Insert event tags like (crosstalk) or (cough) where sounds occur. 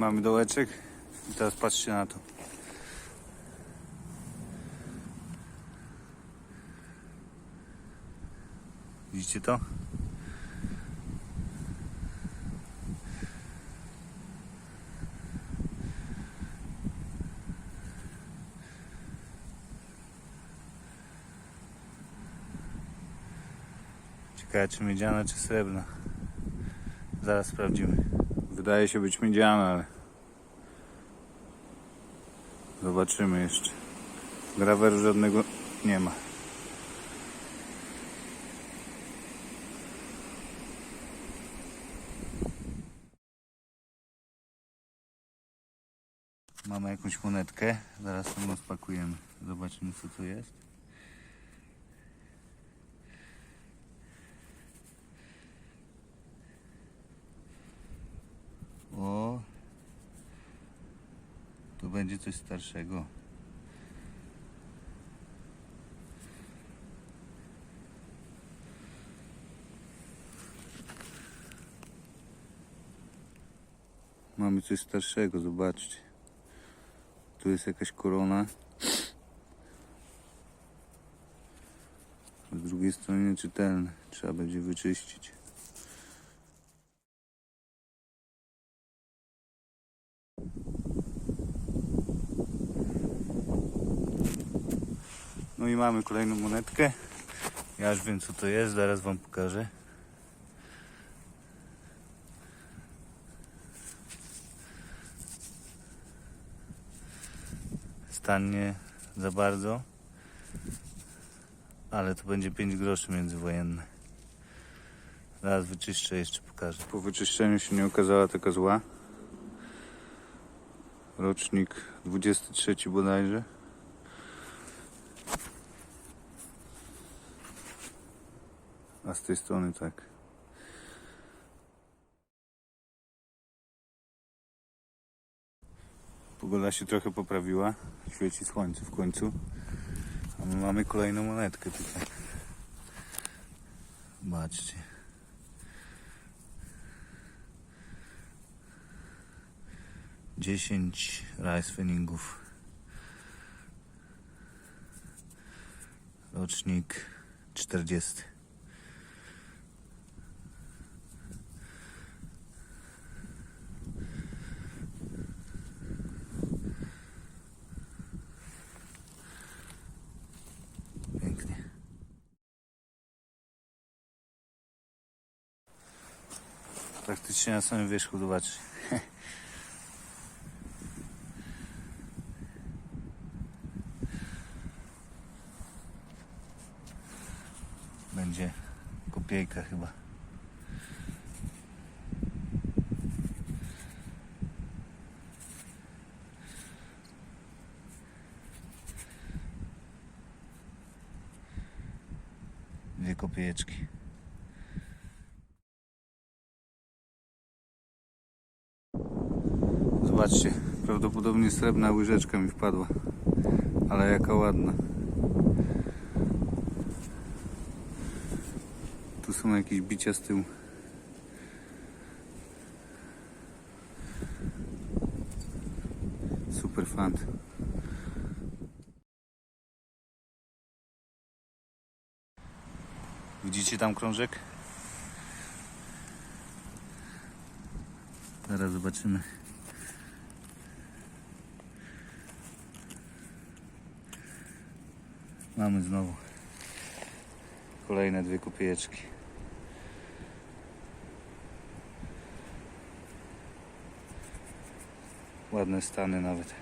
Mamy dołeczek. I teraz patrzcie na to. Widzicie to? Ciekawe czy miedziana czy srebrna. Zaraz sprawdzimy. Wydaje się być miedziana, ale zobaczymy jeszcze. Graweru żadnego nie ma. Mamy jakąś monetkę, zaraz ją rozpakujemy. Zobaczymy co tu jest. Będzie coś starszego. Mamy coś starszego, zobaczcie. Tu jest jakaś korona. Z drugiej strony nieczytelne. Trzeba będzie wyczyścić. No i mamy kolejną monetkę. Ja już wiem co to jest, zaraz wam pokażę. Stan nie za bardzo, ale to będzie 5 groszy międzywojenne. Zaraz wyczyszczę, jeszcze pokażę. Po wyczyszczeniu się nie okazała taka zła. Rocznik 23 bodajże. A z tej strony tak. Pogoda się trochę poprawiła. Świeci słońce w końcu. A my mamy kolejną monetkę tutaj. Zobaczcie. Dziesięć rice feningów. Rocznik czterdziesty. Praktycznie na samym wierzchu zobaczyć. (laughs) Będzie kopiejka chyba. Dwie kopiejeczki. Zobaczcie, prawdopodobnie srebrna łyżeczka mi wpadła. Ale jaka ładna. Tu są jakieś bicia z tyłu. Super fant. Widzicie tam krążek? Zaraz zobaczymy. Mamy znowu kolejne dwie kopiejeczki. Ładne stany nawet.